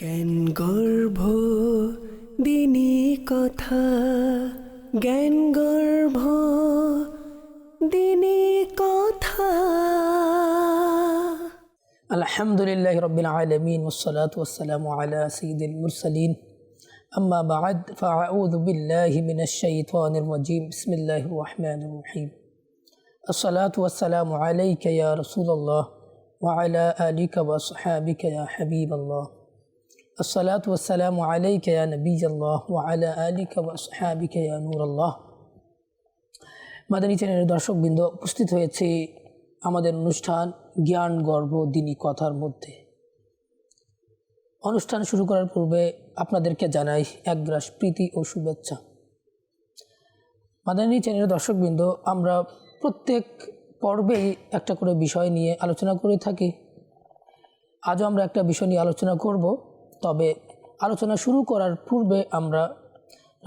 জ্ঞান গর্ভ দিনী কথা জ্ঞান গর্ভ দিনী কথা الحمد لله رب العالمين والصلاة والسلام على سيد المرسلين أما بعد فأعوذ بالله من الشيطان الرجيم بسم الله الرحمن الرحيم الصلاة والسلام عليك يا رسول الله وعلى آلك وصحابك يا حبيب الله الصلاة والسلام عليك يا نبي الله وعلى آلك وصحابك يا نور الله মাদানী চ্যানেলের দর্শকবৃন্দ উপস্থিত হয়েছে আমাদের অনুষ্ঠান জ্ঞান গর্ব দিনী কথার মধ্যে অনুষ্ঠান শুরু করার পূর্বে আপনাদেরকে জানাই একগ্রাস প্রীতি ও শুভেচ্ছা মাদানী চ্যানেলের দর্শকবৃন্দ আমরা প্রত্যেক পর্বেই একটা করে বিষয় নিয়ে আলোচনা করে থাকি আজও আমরা একটা বিষয় নিয়ে আলোচনা করব তবে আলোচনা শুরু করার পূর্বে আমরা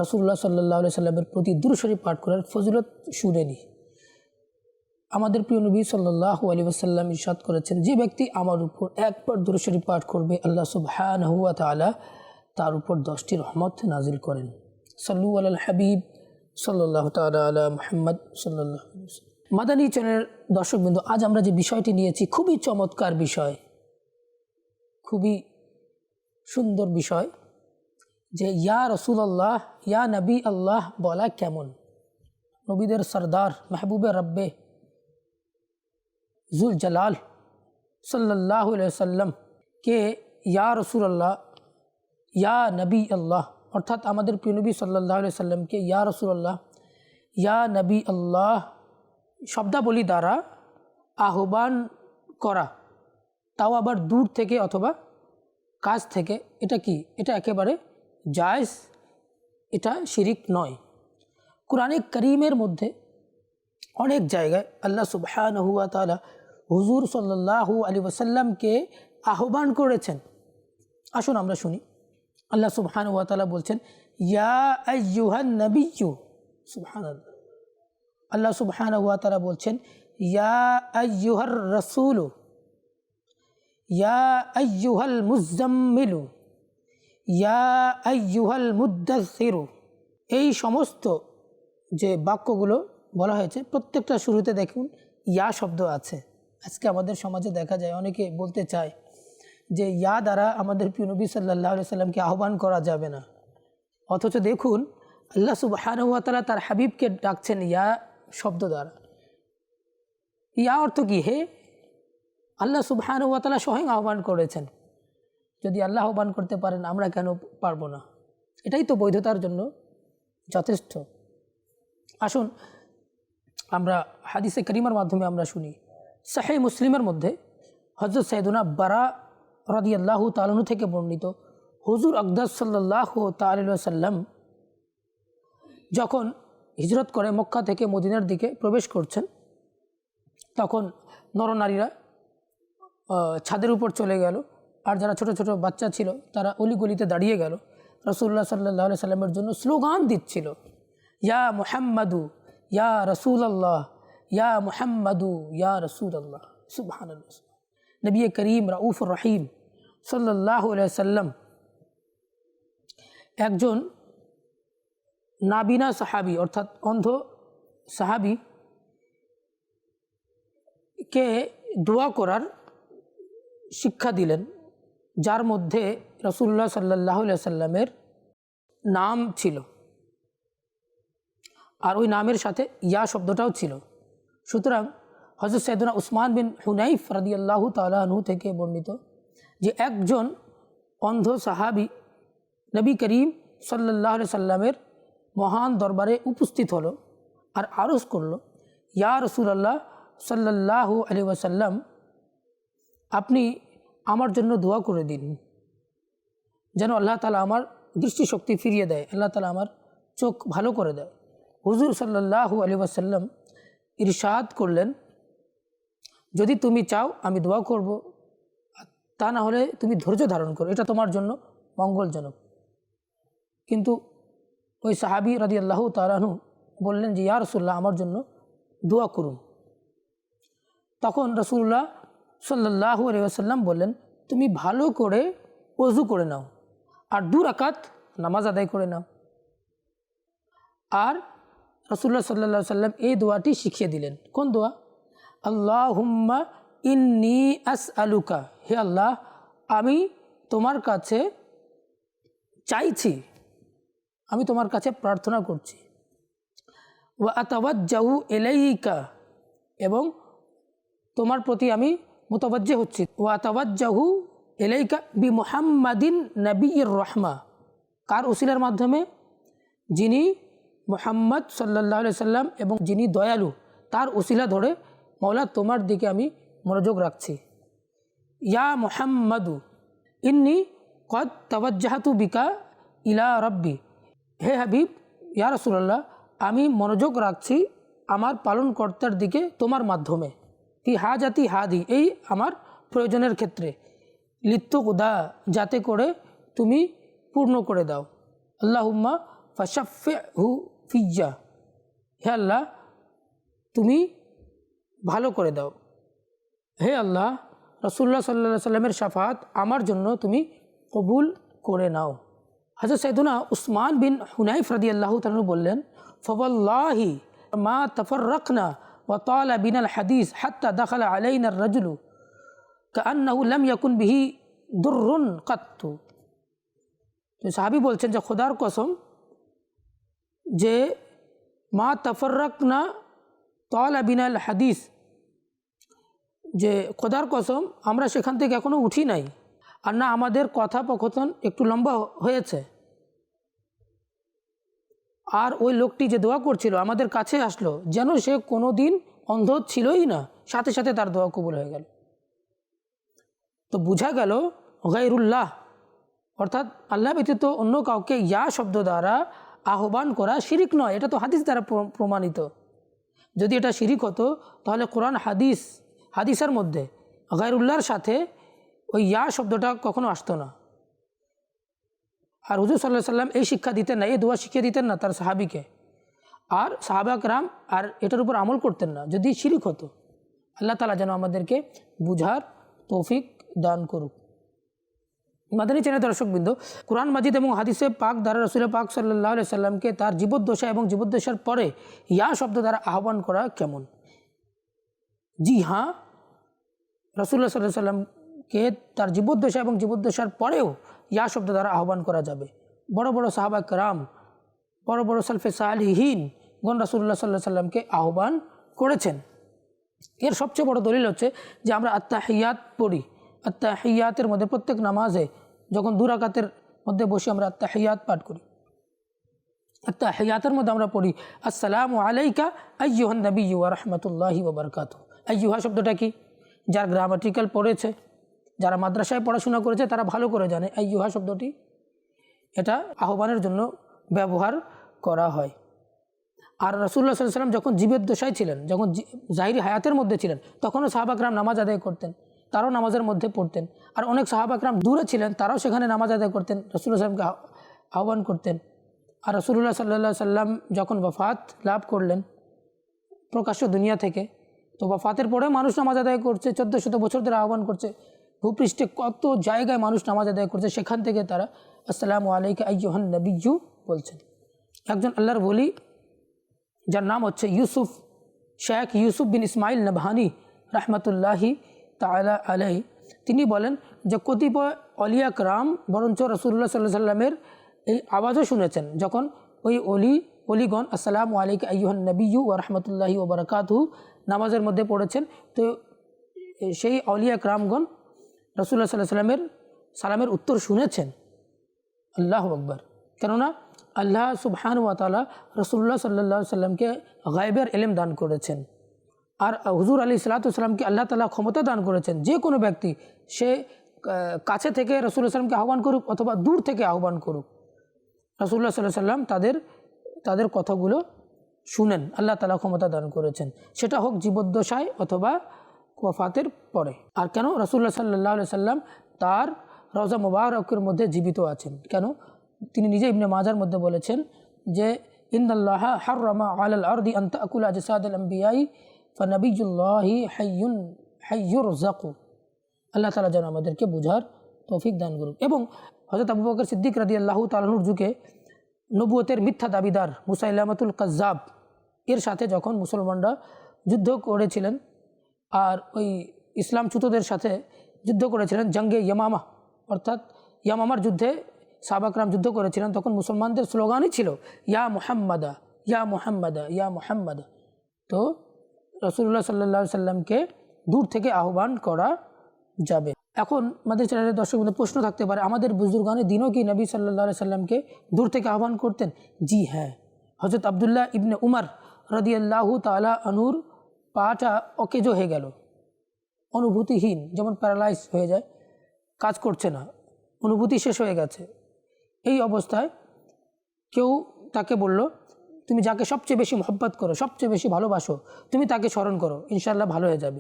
রসুল্লাহ সাল্লাহ সাল্লামের প্রতি দুরুশরী পাঠ করার ফজিলত শুনে নিই। আমাদের প্রিয় নবী সাল্লাহ আলী আসাল্লাম করেছেন, যে ব্যক্তি আমার উপর একবার দুরুশরী পাঠ করবে, আল্লাহ সুবহান হুয়া তালা তার উপর দশটি রহমত নাজিল করেন। সাল্লু আল হাবিব সাল্লাহ তালা মোহাম্মদ সাল্লাহ মাদানী চ্যানেলের দর্শকবৃন্দ, আজ আমরা যে বিষয়টি নিয়েছি, খুবই চমৎকার বিষয়। খুবই সুন্দর বিষয় যে, ইয়া রসুলাল্লাহ, ইয়া নবী আল্লাহ বলা কেমন? নবীদের সর্দার মেহবুবে রব্বে জুল জালাল সাল্লাহ সাল্লাম কে, ইয়া রসুল্লাহ ইয়া নবী আল্লাহ? অর্থাৎ আমাদের প্রিয় নবী সাল্লাহ সাল্লামকে ইয়া রসুল্লাহ ইয়া নবী আল্লাহ শব্দাবলী দ্বারা আহ্বান করা, তাও আবার দূর থেকে অথবা কাজ থেকে এটা কি? এটা একেবারে জায়জ, এটা শিরিক নয়। কোরআনে করিমের মধ্যে অনেক জায়গায় আল্লাহ সুবহান হুয়া তালা হুজুর সাল্লাহ আলী ওসাল্লামকে আহ্বান করেছেন। আসুন আমরা শুনি। আল্লাহ সুবহান বলছেন, ইয়া আইয়ুহান নবিয়ু সুবহান আল্লাহ সুবহান হুয়া বলছেন, ইয়া আইয়ুহার রসুলু ইয়া মুজাম্মিলু, ইয়া আইয়ুহাল এই সমস্ত যে বাক্যগুলো বলা হয়েছে, প্রত্যেকটা শুরুতে দেখুন, ইয়া শব্দ আছে। আজকে আমাদের সমাজে দেখা যায়, অনেকে বলতে চায় যে, ইয়া দ্বারা আমাদের প্রিয় নবী সাল্লাহ সাল্লামকে আহ্বান করা যাবে না। অথচ দেখুন, আল্লাহ সুবাহানুয়াতালা তার হাবিবকে ডাকছেন ইয়া শব্দ দ্বারা। ইয়া অর্থ কি? হে আল্লাহ সুবাহানুয়াতালা স্বয়ং আহ্বান করেছেন, যদি আল্লাহ আহ্বান করতে পারেন, আমরা কেন পারব না? এটাই তো বৈধতার জন্য যথেষ্ট। আসুন, আমরা হাদিসে করিমার মাধ্যমে আমরা শুনি। সাহে মুসলিমের মধ্যে হজরত সৈদুনা বারা রদি আল্লাহ তালনু থেকে বর্ণিত হুজুর আকদাস সাল্লাহ তাল্লাম যখন হিজরত করে মক্কা থেকে মদিনার দিকে প্রবেশ করছেন, তখন নরনারীরা ছাদের উপর চলে গেল। আর যারা ছোট ছোট বাচ্চা ছিল, তারা অলিগলিতে দাঁড়িয়ে গেল। রসুল্লাহ সাল্লাহ সাল্লামের জন্য স্লোগান দিচ্ছিল, ইয়া মুহাম্মাদু, ইয়া রসুল আল্লাহ ইয়া মুহাম্মাদু, ইয়া রসুল আল্লাহ সুবহান নবী করিম রাউফ রহিম সাল্লাহ সাল্লাম একজন নাবিনা সাহাবি, অর্থাৎ অন্ধ সাহাবি, কে দোয়া করার শিক্ষা দিলেন, যার মধ্যে রসুল্লাহ সাল্লাহ সাল্লামের নাম ছিল। আর ওই নামের সাথে ইয়া শব্দটাও ছিল। সুতরাং হজরত সৈদুনা উসমান বিন হুনাইফ রাদি আল্লাহ তালাহু থেকে বর্ণিত যে একজন অন্ধ সাহাবি নবী করিম সাল্লাহ সাল্লামের মহান দরবারে উপস্থিত হলো আর আরজ করল, ইয়া রসুলাল্লাহ সাল্লাহ আলি ওয়াসাল্লাম, আপনি আমার জন্য দোয়া করে দিন। যেন আল্লাহ তালা আমার দৃষ্টিশক্তি ফিরিয়ে দেয়, আল্লাহ তালা আমার চোখ ভালো করে দেয়। হুজুর সাল্লাহ আলী ওয়াসাল্লাম ইরশাদ করলেন, যদি তুমি চাও আমি দোয়া করব, তা না হলে তুমি ধৈর্য ধারণ করো, এটা তোমার জন্য মঙ্গলজনক। কিন্তু ওই সাহাবি রাজি আল্লাহ তালাহু বললেন যে, ইয়া রসুল্লাহ আমার জন্য দোয়া করুন। তখন রসুল্লাহ সাল্লাহ আলিয়াল্লাম বললেন, তুমি ভালো করে অজু করে নাও আর দু রাকাত নামাজ আদায় করে নাও। আর রসুল্লাহ সাল্লা সাল্লাম এই দোয়াটি শিখিয়ে দিলেন। কোন দোয়া? আল্লাহ হুম্মা ইন্নি আস আলুকা হে আল্লাহ, আমি তোমার কাছে চাইছি, আমি তোমার কাছে প্রার্থনা করছি। ও আতাওয়াজ্জাহু এলাইকা এবং তোমার প্রতি আমি মোতাবজ্জে হচ্ছি। ও আতাওয়াজ্জাহু এলাইকা বি মোহাম্মদিন নবীর রহমা। কার উসিলার মাধ্যমে? যিনি মোহাম্মদ সাল্লাহ সাল্লাম এবং যিনি দয়ালু, তার উসিলা ধরে মৌলা তোমার দিকে আমি মনোযোগ রাখছি। ইয়া মোহাম্মদু, ইন্নি কদ তওয়াজ্জাহাতু বিকা ইলা রব্বি। হে হাবিব, ইয়া রসুল্লাহ আমি মনোযোগ রাখছি আমার পালনকর্তার দিকে তোমার মাধ্যমে। কি হাজাতি হাদি, এই আমার প্রয়োজনের ক্ষেত্রে। লিপ্ত উদা যাতে করে তুমি পূর্ণ করে দাও। আল্লাহুম্মা ফাশাফে হু ফিজ্জা, হে আল্লাহ, তুমি ভালো করে দাও। হে আল্লাহ রসুল্লাহ সাল্লা সাল্লামের সাফাত আমার জন্য তুমি কবুল করে নাও। হজরত সৈদুনা উসমান বিন হুনাইফ রদি আল্লাহ তালু বললেন ফবল্লাহি মা তফর রখনা তালা বিনাল হাদিস হাত্তা দখল আলাইন রজুলু কান্নাহু লম ইয়াকুন বিহি দুর্রুন কাত্তু তো সাহাবি বলছেন যে খোদার কসম যে মা তফরক না তলা বিনাল হাদিস যে খোদার কসম আমরা সেখান থেকে এখনও উঠি নাই আর না আমাদের কথোপকথন একটু লম্বা হয়েছে আর ওই লোকটি যে দোয়া করছিল আমাদের কাছে আসলো, যেন সে কোনো দিন অন্ধ ছিলই না। সাথে সাথে তার দোয়া কবুল হয়ে গেল। তো বোঝা গেল গাইরুল্লাহ অর্থাৎ আল্লাহ ব্যতীত অন্য কাউকে ইয়া শব্দ দ্বারা আহ্বান করা শিরিক নয়, এটা তো হাদিস দ্বারা প্রমাণিত। যদি এটা শিরিক হতো, তাহলে কোরআন হাদিস, হাদিসের মধ্যে গায়রুল্লাহর সাথে ওই ইয়া শব্দটা কখনো আসতো না। আর হুজুর সাল্লাহ সাল্লাম এই শিক্ষা দিতেন না, এই দোয়া শিখিয়ে দিতেন না তার সাহাবিকে। আর সাহাবাক রাম আর এটার উপর আমল করতেন না, যদি শিরিক হতো। আল্লাহ তালা যেন আমাদেরকে বুঝার তৌফিক দান করুক। মাদানী চেনে দর্শকবৃন্দ, কোরআন মাজিদ এবং হাদিসে পাক দ্বারা রসুল পাক সাল্লাহ সাল্লামকে তার জীবদ্দশা এবং জীবদ্দশার পরে ইয়া শব্দ দ্বারা আহ্বান করা কেমন? জি হ্যাঁ রসুল্লাহ সাল্লাহ সাল্লামকে তার জীবদ্দশা এবং জীবদ্দশার পরেও ইয়া শব্দ দ্বারা আহ্বান করা যাবে। বড় বড় সাহাবা রাম বড় বড় সালফে সালহীন গন রাসুল্লাহ সাল্লাহ সাল্লামকে আহ্বান করেছেন। এর সবচেয়ে বড় দলিল হচ্ছে যে আমরা আত্মাহিয়াত পড়ি। আত্মাহিয়াতের মধ্যে প্রত্যেক নামাজে যখন দুরাকাতের মধ্যে বসে আমরা আত্মাহিয়াত পাঠ করি। আত্মাহিয়াতের মধ্যে আমরা পড়ি, আসসালামু আলাইকা আയ്য়ুহান নবী ওয়া রহমতুল্লাহি ওবরকাত আയ്য়ুহা শব্দটা কি? যার গ্রামাটিক্যাল পড়েছে। যারা মাদ্রাসায় পড়াশোনা করেছে তারা ভালো করে জানে। আയ്য়ুহা শব্দটি এটা আহ্বানের জন্য ব্যবহার করা হয়। আর রসুল্লাহ সাল্লাম যখন জীবের দশায় ছিলেন, যখন জাহিরি হায়াতের মধ্যে ছিলেন, তখনও সাহাবাকরাম নামাজ আদায় করতেন, তারাও নামাজের মধ্যে পড়তেন। আর অনেক সাহাবাকরাম দূরে ছিলেন, তারাও সেখানে নামাজ আদায় করতেন রসুল্লাহ সাল্লামকে আহ্বান করতেন। আর রসুল্লাহ সাল্লাহ সাল্লাম যখন ওফাত লাভ করলেন, প্রকাশ্য দুনিয়া থেকে, তো ওফাতের পরেও মানুষ নামাজ আদায় করছে চোদ্দ শত বছর ধরে আহ্বান করছে ভূপৃষ্ঠে কত জায়গায় মানুষ নামাজ আদায় করছে, সেখান থেকে তারা, আসসালামু আলাইকা আইয়ুহান নবীজু বলছেন। একজন আল্লাহর বলি যার নাম হচ্ছে ইউসুফ, শেখ ইউসুফ বিন ইসমাইল নবহানি রহমতুল্লাহি তালা আলাই তিনি বলেন যে কতিপয় অলিয়া রাম বরঞ্চ রসুল্লাহ সাল্লাহ সাল্লামের এই আওয়াজও শুনেছেন, যখন ওই অলি অলিগণ আসসালামু আলাইক আইয়ুহান নবিয়ু ও রহমতুল্লাহি ও বরকাতহু নামাজের মধ্যে পড়েছেন, তো সেই অলিয়া রামগণ রসুল্লাহ সাল্লাহ সাল্লামের সালামের উত্তর শুনেছেন। আল্লাহ আকবর। কেননা আল্লাহ সুবহান ওয়াতালা রসুল্লাহ সাল্লাহ সাল্লামকে গায়েবের এলেম দান করেছেন। আর হুজুর আলী সাল্লাতামকে আল্লাহ তালা ক্ষমতা দান করেছেন। যে কোনো ব্যক্তি সে কাছে থেকে রসুল্লাহ সাল্লামকে আহ্বান করুক অথবা দূর থেকে আহ্বান করুক রসুল্লাহ সাল্লাহ সাল্লাম তাদের তাদের কথাগুলো শুনেন। আল্লাহ তালা ক্ষমতা দান করেছেন। সেটা হোক জীবদ্দশায় অথবা ওয়াফাতের পরে। আর কেন? রসুল্লাহ সাল্লাহ সাল্লাম তার রওজা মুবারকের মধ্যে জীবিত আছেন। কেন? তিনি নিজে ইবনে মাজার মধ্যে বলেছেন যে ইন্দাল্লাহ হার রমা আল আরদি আন্ত আকুল আজসাদ ফনবিজুল্লাহি হাইয়ুন হাইয়ুর জাকু আল্লাহ তালা যেন আমাদেরকে বুঝার তৌফিক দান করুন। এবং হজরত আবু বকর সিদ্দিক রাদি আল্লাহ তালাহুর যুগে নবুয়তের মিথ্যা দাবিদার মুসাইলামাতুল কাজ্জাব, এর সাথে যখন মুসলমানরা যুদ্ধ করেছিলেন আর ওই ইসলাম ইসলামচ্যুতদের সাথে যুদ্ধ করেছিলেন জঙ্গে ইয়ামামা। অর্থাৎ ইয়ামামার যুদ্ধে সাবাকরাম যুদ্ধ করেছিলেন, তখন মুসলমানদের স্লোগানই ছিল, ইয়া মোহাম্মদা ইয়া মোহাম্মদা ইয়া মোহাম্মদা। তো রসুল্লাহ সাল্লা সাল্লামকে দূর থেকে আহ্বান করা যাবে। এখন আমাদের চ্যানেলের দর্শক বন্ধু প্রশ্ন থাকতে পারে, আমাদের বুজুর্গানের দিনও কি নবী সাল্লাহ সাল্লামকে দূর থেকে আহ্বান করতেন? জি হ্যাঁ। হজরত আবদুল্লাহ ইবনে উমার রদিয়াল্লাহু তালা আনুর পাটা অকেজো হয়ে গেল। অনুভূতিহীন, যেমন প্যারালাইজ হয়ে যায়, কাজ করছে না। অনুভূতি শেষ হয়ে গেছে। এই অবস্থায় কেউ তাকে বলল, তুমি যাকে সবচেয়ে বেশি মহব্বত করো, সবচেয়ে বেশি ভালোবাসো, তুমি তাকে স্মরণ করো ইনশাল্লাহ ভালো হয়ে যাবে।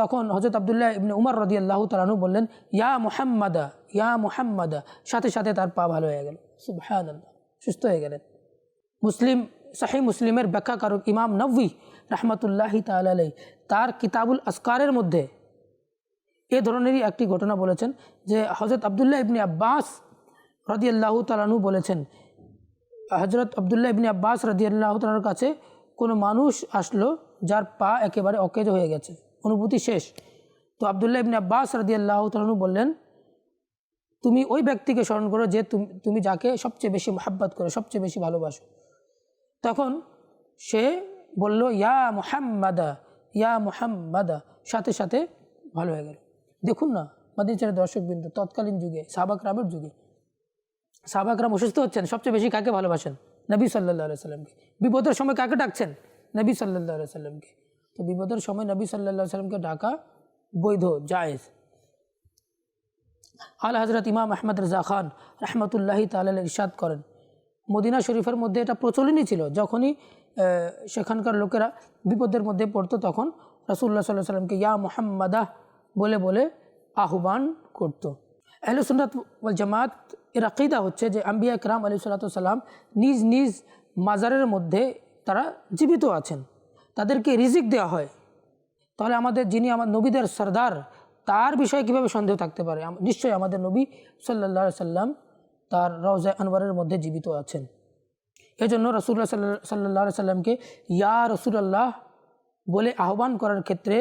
তখন হজরত আবদুল্লাহ ইবনে উমর রদি আল্লাহ তালানু বললেন, ইয়া মোহাম্মাদা, ইয়া মোহাম্মদা। সাথে সাথে তার পা ভালো হয়ে গেল। সুবহান সুস্থ হয়ে গেলেন। মুসলিম শাহি মুসলিমের ব্যাখ্যাকারক ইমাম নব্বী রহমতুল্লাহি তালাই তার কিতাবুল আসকারের মধ্যে এ ধরনেরই একটি ঘটনা বলেছেন যে হজরত আবদুল্লাহ ইবনে আব্বাস রদিয়াল্লাহু তালানু বলেছেন হজরত আবদুল্লাহ ইবনে আব্বাস রদিয়াল্লাহু তালার কাছে কোনো মানুষ আসলো যার পা একেবারে অকেজ হয়ে গেছে, অনুভূতি শেষ। তো আবদুল্লাহ ইবনে আব্বাস রদিয়াল্লাহু তালানু বললেন, তুমি ওই ব্যক্তিকে স্মরণ করো যে তুমি তুমি যাকে সবচেয়ে বেশি মহাব্বত করো, সবচেয়ে বেশি ভালোবাসো। তখন সে বলল, ইয়া মোহাম্মাদা ইয়া মোহাম্মাদা। সাথে সাথে ভালো হয়ে গেল। দেখুন না মাদিচারের দর্শকবৃন্দ, তৎকালীন যুগে সাবাকরামের যুগে সাবাকরাম অসুস্থ হচ্ছেন, সবচেয়ে বেশি কাকে ভালোবাসেন? নবী সাল্লাহ সাল্লামকে। বিপদের সময় কাকে ডাকছেন? নবী সাল্লাহ সাল্লামকে। তো বিপদের সময় নবী সাল্লাহ সাল্লামকে ডাকা বৈধ, জায়েজ। আল হজরত ইমাম আহমদ রাজা খান রহমতুল্লাহি তাল ইরশাদ করেন। মদিনা শরীফের মধ্যে এটা প্রচলনই ছিল। যখনই সেখানকার লোকেরা বিপদের মধ্যে পড়তো তখন রাসুল্লাহ সাল্লাহ সাল্লামকে ইয়া মোহাম্মদাহ বলে বলে আহ্বান করতো। আহলে জামাত এর আকিদা হচ্ছে যে আম্বিয়া একরাম আলী সাল্লাম নিজ নিজ মাজারের মধ্যে তারা জীবিত আছেন। তাদেরকে রিজিক দেওয়া হয়। তাহলে আমাদের যিনি আমার নবীদের সর্দার, তার বিষয়ে কীভাবে সন্দেহ থাকতে পারে? নিশ্চয়ই আমাদের নবী সাল্লাহ সাল্লাম তার রওজা আনোয়ারের মধ্যে জীবিত আছেন। এজন্য রসুল্লাহ সাল্লাহ সাল্লামকে, ইয়া রসুলাল্লাহ, বলে আহ্বান করার ক্ষেত্রে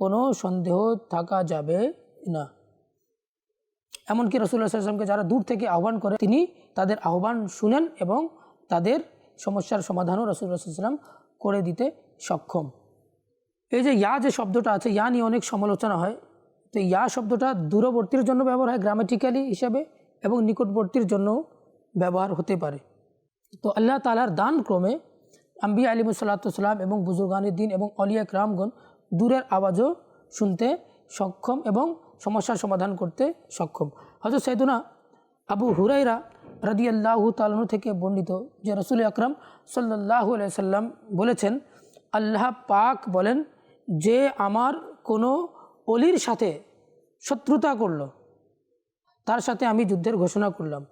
কোনো সন্দেহ থাকা যাবে না। এমনকি রসুল্লাহ সাল্লামকে যারা দূর থেকে আহ্বান করে, তিনি তাদের আহ্বান শুনেন এবং তাদের সমস্যার সমাধানও রসুল্লাহ সাল্লাম করে দিতে সক্ষম। এই যে ইয়া যে শব্দটা আছে, ইয়া নিয়ে অনেক সমালোচনা হয়। তো ইয়া শব্দটা দূরবর্তীর জন্য ব্যবহার হয় গ্রামেটিক্যালি হিসাবে, এবং নিকটবর্তীর জন্য ব্যবহার হতে পারে। তো আল্লাহ তালার দান ক্রমে আম্বিয়া আলিম সাল্লাতাম এবং বুজুর্গানের দিন এবং অলিয়া রামগণ দূরের আওয়াজও শুনতে সক্ষম এবং সমস্যার সমাধান করতে সক্ষম। হজরত সৈদুনা আবু হুরাইরা রাদি আল্লাহু তালন থেকে বর্ণিত যে রসুল আকরম সাল্লাহ সাল্লাম বলেছেন, আল্লাহ পাক বলেন, যে আমার কোনো অলির সাথে শত্রুতা করল, তার সাথে আমি যুদ্ধের ঘোষণা করলাম।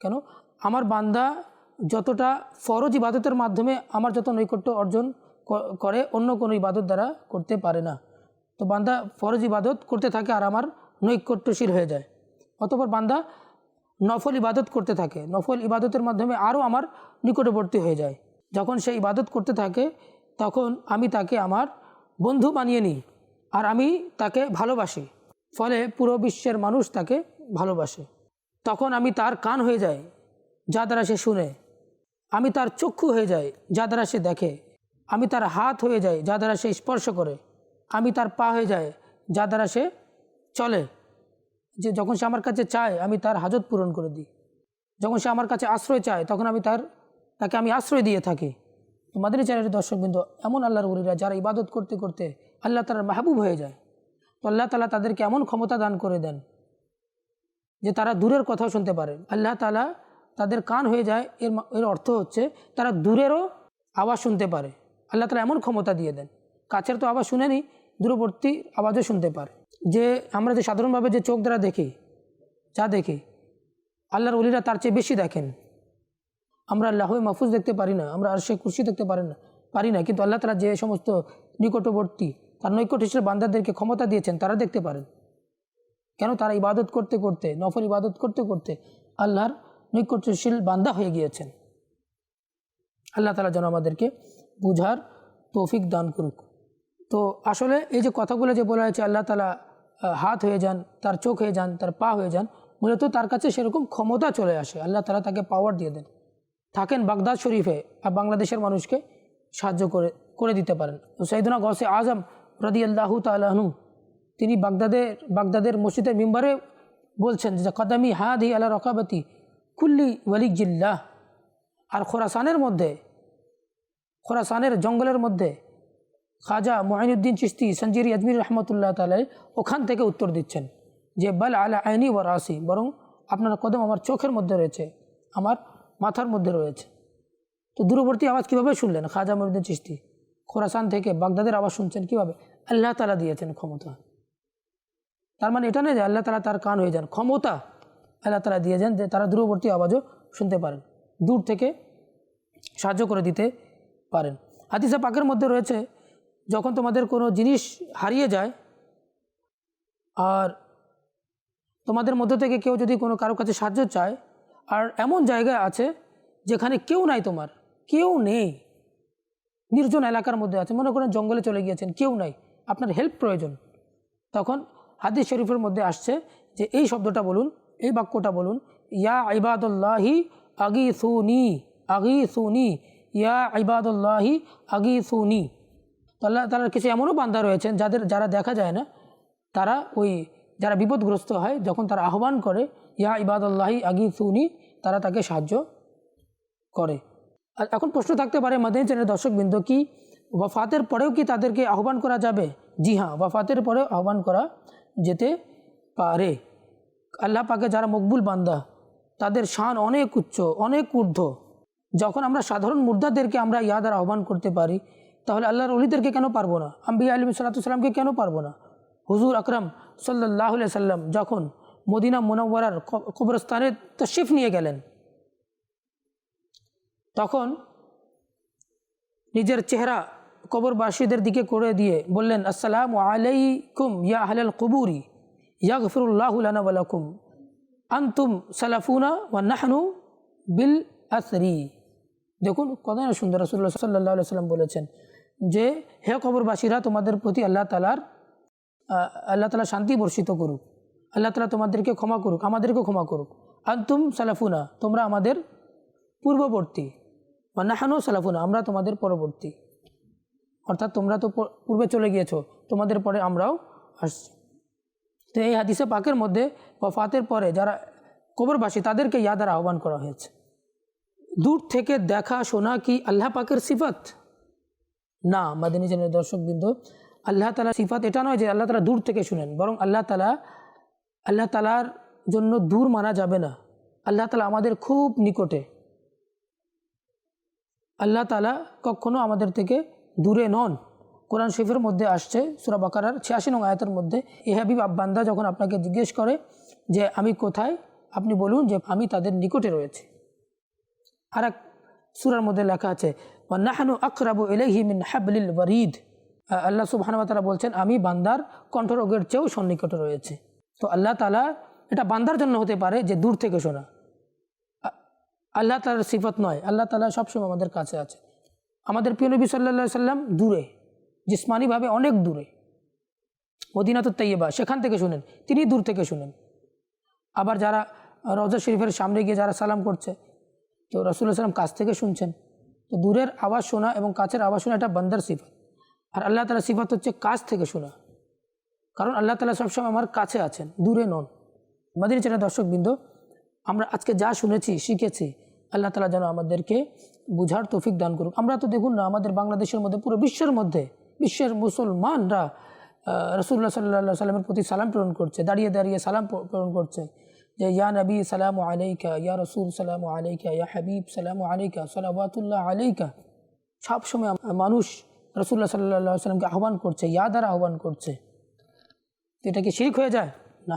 কেন? আমার বান্দা যতটা ফরজ ইবাদতের মাধ্যমে আমার যত নৈকট্য অর্জন করে, অন্য কোনো ইবাদত দ্বারা করতে পারে না। তো বান্দা ফরজ ইবাদত করতে থাকে আর আমার নৈকট্যশীল হয়ে যায়। অতপর বান্দা নফল ইবাদত করতে থাকে। নফল ইবাদতের মাধ্যমে আরও আমার নিকটবর্তী হয়ে যায়। যখন সে ইবাদত করতে থাকে, তখন আমি তাকে আমার বন্ধু বানিয়ে নিই আর আমি তাকে ভালোবাসি। ফলে পুরো বিশ্বের মানুষ তাকে ভালোবাসে। তখন আমি তার কান হয়ে যাই, যা দ্বারা সে শুনে। আমি তার চক্ষু হয়ে যাই, যা দ্বারা সে দেখে। আমি তার হাত হয়ে যাই, যা দ্বারা সে স্পর্শ করে। আমি তার পা হয়ে যায় যা দ্বারা সে চলে। যে যখন সে আমার কাছে চায়, আমি তার হাজত পূরণ করে দিই। যখন সে আমার কাছে আশ্রয় চায়, তখন আমি তার, তাকে আমি আশ্রয় দিয়ে থাকি। মাদানী চ্যানেলের দর্শকবৃন্দ এমন আল্লাহর উরিরা যারা ইবাদত করতে করতে আল্লাহ তালার মাহবুব হয়ে যায়, তো আল্লাহ তালা তাদেরকে এমন ক্ষমতা দান করে দেন, যে তারা দূরের কথাও শুনতে পারে। আল্লাহ তালা তাদের কান হয়ে যায়, এর এর অর্থ হচ্ছে তারা দূরেরও আওয়াজ শুনতে পারে। আল্লাহ তারা এমন ক্ষমতা দিয়ে দেন। কাছের তো আওয়াজ শুনেনি দূরবর্তী আওয়াজও শুনতে পারে। যে আমরা যে সাধারণভাবে যে চোখ দ্বারা দেখি, যা দেখি, আল্লাহর অলিরা তার চেয়ে বেশি দেখেন। আমরা আল্লাহ মাহফুজ দেখতে পারি না, আমরা আর সে কুর্সি দেখতে পারি না পারি না। কিন্তু আল্লাহ তালা যে সমস্ত নিকটবর্তী, তার নৈকট হিসেবে বান্দাদেরকে ক্ষমতা দিয়েছেন, তারা দেখতে পারেন। কেন তারা ইবাদত করতে করতে, নফল ইবাদত করতে করতে আল্লাহর নৈকট্যশীল বান্দা হয়ে গিয়েছেন। আল্লাহ তালা যেন আমাদেরকে বুঝার তৌফিক দান করুক। তো আসলে এই যে কথাগুলো যে বলা হয়েছে, আল্লাহ তালা হাত হয়ে যান, তার চোখ হয়ে যান, তার পা হয়ে যান, মূলত তার কাছে সেরকম ক্ষমতা চলে আসে। আল্লাহ তালা তাকে পাওয়ার দিয়ে দেন। থাকেন বাগদাদ শরীফে, আর বাংলাদেশের মানুষকে সাহায্য করে করে দিতে পারেন। তো সৈদুনা গসে আজম রদি আল্লাহ তালু তিনি বাগদাদের বাগদাদের মসজিদের মেম্বারে বলছেন যে কদামি হাদ হি আল্লাহ রকাবতী কুল্লি ওয়ালিক জিল্লাহ আর খোরাসানের মধ্যে, খোরাসানের জঙ্গলের মধ্যে খাজা মহিনুদ্দিন চিস্তি সঞ্জিরি আজমির রহমতুল্লাহ তালাই ওখান থেকে উত্তর দিচ্ছেন যে, বল আলা আইনি ও রাসি বরং আপনার কদম আমার চোখের মধ্যে রয়েছে, আমার মাথার মধ্যে রয়েছে। তো দূরবর্তী আওয়াজ কীভাবে শুনলেন খাজা মহিনুদ্দিন চিস্তি খোরাসান থেকে বাগদাদের আওয়াজ শুনছেন কীভাবে? আল্লাহ তালা দিয়েছেন ক্ষমতা। তার মানে এটা নয় যে আল্লাহ তালা তার কান হয়ে যান, ক্ষমতা আল্লাহ তালা দিয়ে যান যে তারা দূরবর্তী আওয়াজও শুনতে পারেন, দূর থেকে সাহায্য করে দিতে পারেন। হাদিসা পাকের মধ্যে রয়েছে, যখন তোমাদের কোনো জিনিস হারিয়ে যায় আর তোমাদের মধ্য থেকে কেউ যদি কোনো কারও কাছে সাহায্য চায়, আর এমন জায়গায় আছে যেখানে কেউ নাই তোমার, কেউ নেই, নির্জন এলাকার মধ্যে আছে, মনে করেন জঙ্গলে চলে গিয়েছেন, কেউ নাই, আপনার হেল্প প্রয়োজন। তখন হাদিস শরীফের মধ্যে আসছে যে এই শব্দটা বলুন এই বাক্যটা বলুন, ইয়া ইবাদুল্লাহি আগি সুনি আগি সুনি ইয়া ইবাদুল্লাহি আগি সুনি আল্লাহ তালার কিছু এমনও বান্ধা রয়েছেন যাদের, যারা দেখা যায় না, তারা ওই, যারা বিপদগ্রস্ত হয়, যখন তারা আহ্বান করে, ইয়া ইবাদুল্লাহি আগি সুনি তারা তাকে সাহায্য করে। আর এখন প্রশ্ন থাকতে পারে মাদানী চ্যানেলের দর্শকবৃন্দ কি, ওয়াফাতের পরেও কি তাদেরকে আহ্বান করা যাবে? জি হ্যাঁ ওয়াফাতের পরেও আহ্বান করা যেতে পারে। আল্লাহ পাকে যারা মকবুল বান্দা, তাদের শান অনেক উচ্চ, অনেক ঊর্ধ্ব। যখন আমরা সাধারণ মুর্দাদেরকে আমরা ইয়াদার আহ্বান করতে পারি, তাহলে আল্লাহর অলিদেরকে কেন পারব না? আম্বিয়া আলিম সাল্লাতামকে কেন পারব না? হুজুর আকরাম সাল্লাহ সাল্লাম যখন মদিনা মোনাওয়ারার কবরস্থানে তশিফ নিয়ে গেলেন, তখন নিজের চেহারা কবরবাসীদের দিকে করে দিয়ে বললেন, আসসালাম আলাইকুম ইয়া আহলাল কবুরি। ইয়া গফরুল্লাহুলানা ওয়ালাকুম আন্তুম সালাফুনা ওয়া নাহনু বিল আসরি। দেখুন কত না সুন্দর রসুল্লাহ সাল্লাহ সাল্লাম বলেছেন যে, হে কবরবাসীরা, তোমাদের প্রতি আল্লাহ তালার আল্লাহ তালা শান্তি বর্ষিত করুক। আল্লাহ তালা তোমাদেরকে ক্ষমা করুক, আমাদেরকে ক্ষমা করুক। আন্তুম সালাফুনা, তোমরা আমাদের পূর্ববর্তী। বা নাহানো সালাফুনা, আমরা তোমাদের পরবর্তী। অর্থাৎ তোমরা তো পূর্বে চলে গিয়েছো, তোমাদের পরে আমরাও আসছি। তো এই হাদিসে পাকের মধ্যে ওয়াফাতের পরে যারা কবরবাসী, তাদেরকে ইয়াদার আহ্বান করা হয়েছে। দূর থেকে দেখা, শোনা কি আল্লাহ পাকের সিফাত? না মাদিনী জনের দর্শকবৃন্দ আল্লাহ তালা সিফাত এটা নয় যে আল্লাহ তালা দূর থেকে শুনেন, বরং আল্লাহ তালা আল্লাহ তালার জন্য দূর মানা যাবে না। আল্লাহ তালা আমাদের খুব নিকটে। আল্লাহ তালা কখনো আমাদের থেকে দূরে নন। কোরআন শরীফের মধ্যে আসছে, সুরা বাকারার ছিয়াশি নং আয়াতের মধ্যে, এ হাবিব আব্বান্দা যখন আপনাকে জিজ্ঞেস করে যে আমি কোথায়, আপনি বলুন যে আমি তাদের নিকটে রয়েছে। আর এক সুরার মধ্যে লেখা আছে নাহানু আকরাবু এলহি মিন হাবলিল ওয়ারিদ। আল্লাহ তাআলা বলছেন, আমি বান্দার কণ্ঠরোগের চেয়েও সন্নিকটে রয়েছে। তো আল্লাহ তালা এটা বান্দার জন্য হতে পারে যে দূর থেকে শোনা। আল্লাহ তালার সিফত নয়, আল্লাহ তালা সবসময় আমাদের কাছে আছে। আমাদের প্রিয় নবী সাল্লা সাল্লাম দূরে। জিসমানিভাবে অনেক দূরে। মদিনাত তৈয়বা সেখান থেকে শুনেন, তিনি দূর থেকে শুনেন। আবার যারা রজা শরীফের সামনে গিয়ে যারা সালাম করছে, তো রসুল্লাহ সাল্লাম কাছ থেকে শুনছেন, তো দূরের আওয়াজ শোনা এবং কাছের আওয়াজ শোনা এটা বান্দার সিফত। আর আল্লাহ তালা সিফত হচ্ছে কাছ থেকে শোনা। কারণ আল্লাহ তালা সবসময় আমার কাছে আছেন, দূরে নন। মাদিনী চেনা দর্শকবৃন্দ, আমরা আজকে যা শুনেছি, শিখেছি, আল্লাহ তালা যেন আমাদেরকে বুঝার তৌফিক দান করুক। আমরা তো দেখুন না, আমাদের বাংলাদেশের মধ্যে, পুরো বিশ্বের মধ্যে বিশ্বের মুসলমানরা রসুল্লাহ সাল্লাহ সাল্লামের প্রতি সালাম প্রেরণ করছে, দাঁড়িয়ে দাঁড়িয়ে সালাম প্রেরণ করছে যে, ইয়া নবী, সালাম আলাইকা, ইয়া রসুল, সালাম আলাইকা, ইয়া হাবিব, সালাম আলাইকা সালাবাতুল্লাহ আলাইকা। সবসময় মানুষ রসুল্লাহ সাল্লাহ সাল্লামকে আহ্বান করছে, ইয়া দ্বারা আহ্বান করছে। এটা কি শিরিক হয়ে যায়? না,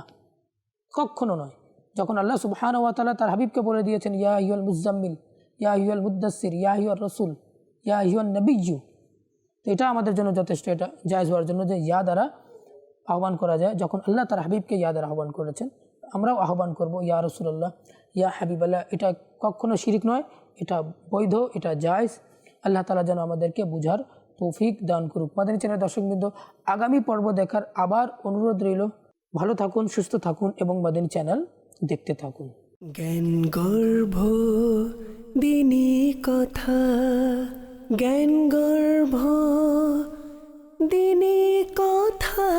কখনো নয়। যখন আল্লাহ সুবহান ওয়া তাআলা তার হাবিবকে বলে দিয়েছেন, ইয়া ইহুয়াল মুজাম্মিল, ইয়া ইহুয়াল মুদাসির ইয়া ইহুয়াল রসুল, ইয়া ইহুয়াল নবিজু তো এটা আমাদের জন্য যথেষ্ট, এটা জায়জ হওয়ার জন্য যে ইয়া দ্বারা আহ্বান করা যায়। যখন আল্লাহ তার হাবিবকে ইয়াদের আহ্বান করেছেন, আমরাও আহ্বান করব, ইয়া রসুল্লাহ ইয়া হাবিবাল্লাহ, এটা কখনো শিরিক নয়, এটা বৈধ, এটা জায়জ। আল্লাহ তালা যেন আমাদেরকে বুঝার তৌফিক দান করুক। মাদানী চ্যানেল দর্শকবৃন্দ, আগামী পর্ব দেখার আবার অনুরোধ রইল। ভালো থাকুন, সুস্থ থাকুন এবং মাদানী চ্যানেল দেখতে থাকুন। জ্ঞান গর্ভ দিনী কথা। জ্ঞান গর্ভ দিনে কথা।